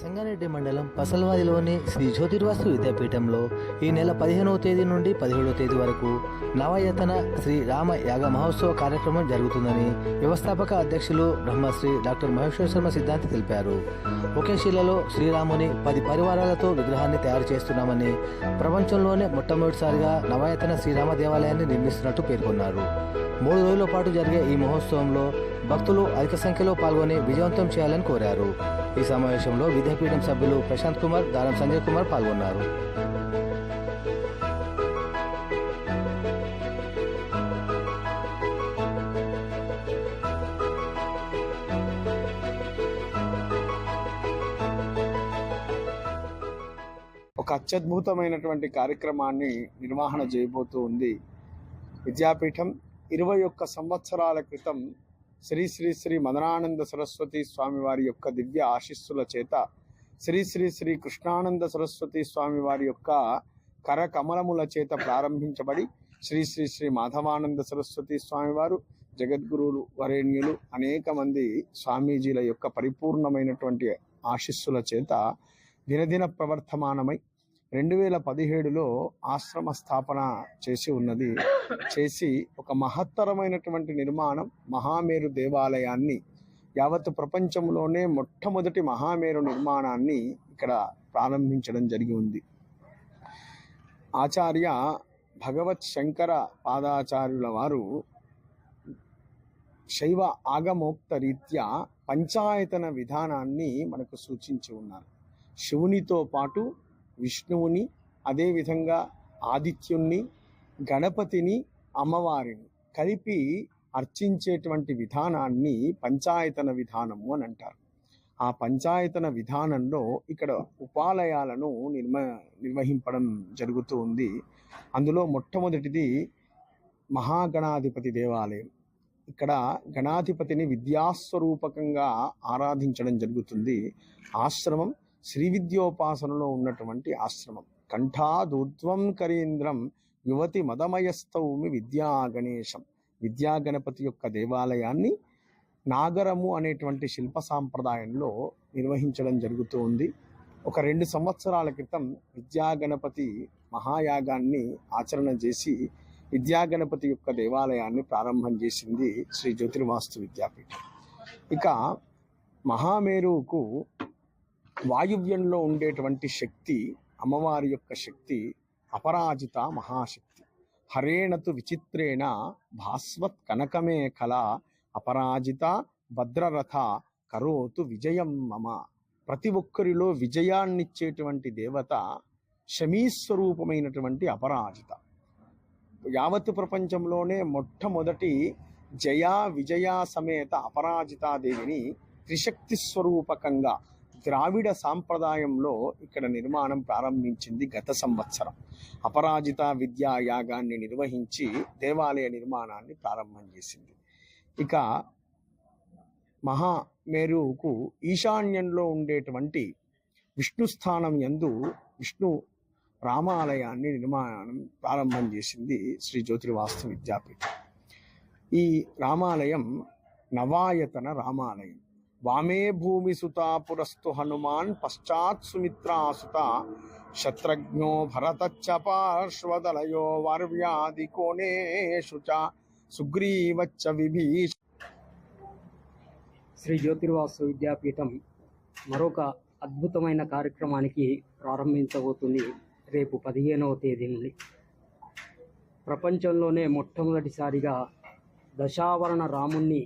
సంగారెడ్డి మండలం పసల్వాదిలోని శ్రీ జ్యోతిర్వాసు విద్యాపీఠంలో ఈ నెల పదిహేనవ తేదీ నుండి పదిహేడవ తేదీ వరకు నవయతన శ్రీ రామ యాగ మహోత్సవ కార్యక్రమం జరుగుతుందని వ్యవస్థాపక అధ్యక్షులు బ్రహ్మశ్రీ డాక్టర్ మహేశ్వర శర్మ సిద్ధాంతి తెలిపారు. ఒకే శిలలో శ్రీరాముని పది పరివారాలతో విగ్రహాన్ని తయారు చేస్తున్నామని ప్రపంచంలోనే మొట్టమొదటిసారిగా నవయతన శ్రీరామ దేవాలయాన్ని నిర్మిస్తున్నట్టు పేర్కొన్నారు. మూడు రోజుల పాటు జరిగే ఈ మహోత్సవంలో భక్తులు అధిక సంఖ్యలో పాల్గొని విజయవంతం చేయాలని కోరారు. ఈ సమావేశంలో విద్యాపీఠం సభ్యులు ప్రశాంత్ కుమార్ దానం సంజయ్ కుమార్ పాల్గొన్నారు. ఒక అత్యద్భుతమైనటువంటి కార్యక్రమాన్ని నిర్వహణ చేయబోతూ ఉంది విద్యాపీఠం. ఇరవై ఒక్క సంవత్సరాల క్రితం శ్రీ శ్రీ శ్రీ మదనానంద సరస్వతి స్వామి వారి యొక్క దివ్య ఆశీస్సుల చేత శ్రీ శ్రీ శ్రీ కృష్ణానంద సరస్వతి స్వామి వారి యొక్క కరకమలముల చేత ప్రారంభించబడి శ్రీ శ్రీ శ్రీ మాధవానంద సరస్వతి స్వామివారు జగద్గురువులు వరేణ్యులు అనేక మంది స్వామీజీల యొక్క పరిపూర్ణమైనటువంటి ఆశీస్సుల చేత దినదిన ప్రవర్తమానమై రెండు వేల పదిహేడులో ఆశ్రమ స్థాపన చేసి ఉన్నది. చేసి ఒక మహత్తరమైనటువంటి నిర్మాణం మహామేరు దేవాలయాన్ని యావత్ ప్రపంచంలోనే మొట్టమొదటి మహామేరు నిర్మాణాన్ని ఇక్కడ ప్రారంభించడం జరిగి ఉంది. ఆచార్య భగవత్ శంకర పాదాచార్యుల వారు శైవ ఆగమోక్త రీత్యా పంచాయతన విధానాన్ని మనకు సూచించి ఉన్నారు. శివునితో పాటు విష్ణువుని అదేవిధంగా ఆదిత్యుణ్ణి గణపతిని అమ్మవారిని కలిపి అర్చించేటువంటి విధానాన్ని పంచాయతన విధానము అని అంటారు. ఆ పంచాయతన విధానంలో ఇక్కడ ఉపాలయాలను నిర్మ నిర్వహింపడం జరుగుతూ ఉంది. అందులో మొట్టమొదటిది మహాగణాధిపతి దేవాలయం. ఇక్కడ గణాధిపతిని విద్యాస్వరూపకంగా ఆరాధించడం జరుగుతుంది. ఆశ్రమం శ్రీ విద్యోపాసనలో ఉన్నటువంటి ఆశ్రమం. కంఠాదూర్ధ్వం కరీంద్రం యువతి మదమయస్తౌమి విద్యా గణేశం విద్యా గణపతి యొక్క దేవాలయాన్ని నాగరము అనేటువంటి శిల్ప సాంప్రదాయంలో నిర్వహించడం జరుగుతూ ఉంది. ఒక రెండు సంవత్సరాల క్రితం విద్యా గణపతి మహాయాగాన్ని ఆచరణ చేసి విద్యా గణపతి యొక్క దేవాలయాన్ని ప్రారంభం చేసింది శ్రీ జ్యోతిర్వాస్తు విద్యాపీఠం. ఇక మహామేరుకు వాయువ్యంలో ఉండేటువంటి శక్తి అమ్మవారి యొక్క శక్తి అపరాజిత మహాశక్తి. హరేణతు విచిత్రేణ భాస్వత్ కనకమే కళ అపరాజిత భద్రరథ కరోతు విజయం మమ. ప్రతి ఒక్కరిలో విజయాన్నిచ్చేటువంటి దేవత శమీస్వరూపమైనటువంటి అపరాజిత. యావత్ ప్రపంచంలోనే మొట్టమొదటి జయా విజయ సమేత అపరాజితాదేవిని త్రిశక్తి స్వరూపకంగా ద్రావిడ సాంప్రదాయంలో ఇక్కడ నిర్మాణం ప్రారంభించింది గత సంవత్సరం. అపరాజిత విద్యా యాగాన్ని నిర్వహించి దేవాలయ నిర్మాణాన్ని ప్రారంభం చేసింది. ఇక మహామేరుకు ఈశాన్యంలో ఉండేటువంటి విష్ణు స్థానం యందు విష్ణు రామాలయాన్ని నిర్మాణం ప్రారంభం చేసింది శ్రీ జ్యోతిర్వాస్తు విద్యాపీఠం. ఈ రామాలయం నవాయతన రామాలయం. వామే భూమి సుతా పురస్తు హనుమాన్ పశ్చాత్ సుమిత్రాసుత శత్రుఘ్నో భరతచ్చ పార్శ్వదలయో వార్వ్యాది కోణేషు చ సుగ్రీవచ్చ విభీష శ్రీ జ్యోతిర్వాసు విద్యాపీఠం మరొక అద్భుతమైన కార్యక్రమానికి ప్రారంభించబోతుంది రేపు పదిహేనవ తేదీ నుండి ప్రపంచంలోనే మొట్టమొదటిసారిగా దశావరణ రాముణ్ణి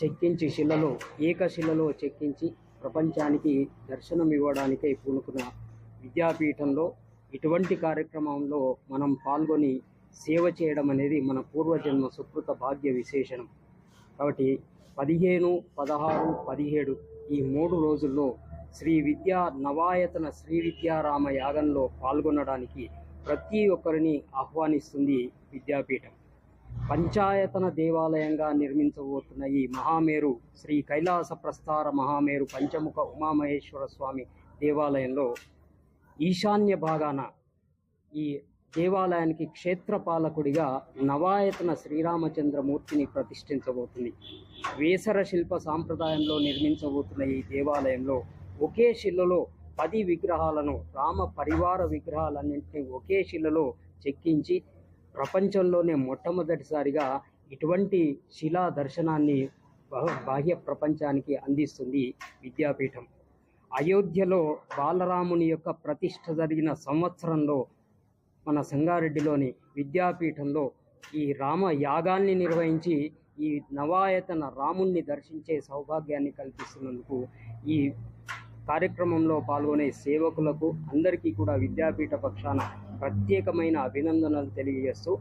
చెక్కించి శిలలో ఏకశిలలో చెక్కించి ప్రపంచానికి దర్శనం ఇవ్వడానికై పూనుకున్న విద్యాపీఠంలో ఇటువంటి కార్యక్రమంలో మనం పాల్గొని సేవ చేయడం అనేది మన పూర్వజన్మ సుకృత భాగ్య విశేషణం. కాబట్టి పదిహేను పదహారు పదిహేడు ఈ మూడు రోజుల్లో శ్రీ విద్యా నవాయతన శ్రీ విద్యారామ యాగంలో పాల్గొనడానికి ప్రతి ఒక్కరిని ఆహ్వానిస్తుంది విద్యాపీఠం. పంచాయతన దేవాలయంగా నిర్మించబోతున్న ఈ మహామేరు శ్రీ కైలాస ప్రస్థార మహామేరు పంచముఖ ఉమామహేశ్వర స్వామి దేవాలయంలో ఈశాన్య భాగాన ఈ దేవాలయానికి క్షేత్రపాలకుడిగా నవాయతన శ్రీరామచంద్రమూర్తిని ప్రతిష్ఠించబోతుంది. వేసర శిల్ప సాంప్రదాయంలో నిర్మించబోతున్న ఈ దేవాలయంలో ఒకే శిలలో పది విగ్రహాలను రామ పరివార విగ్రహాలన్నింటినీ ఒకే శిలలో చెక్కించి ప్రపంచంలోనే మొట్టమొదటిసారిగా ఇటువంటి శిలా దర్శనాన్ని బాహ్య ప్రపంచానికి అందిస్తుంది విద్యాపీఠం. అయోధ్యలో బాలరాముని యొక్క ప్రతిష్ట జరిగిన సంవత్సరంలో మన సంగారెడ్డిలోని విద్యాపీఠంలో ఈ రామ యాగాన్ని నిర్వహించి ఈ నవాయతన రాముణ్ణి దర్శించే సౌభాగ్యాన్ని కల్పిస్తున్నందుకు ఈ కార్యక్రమంలో పాల్గొనే సేవకులకు అందరికీ కూడా విద్యాపీఠ పక్షాన ప్రత్యేకమైన అభినందనలు తెలియజేస్తూ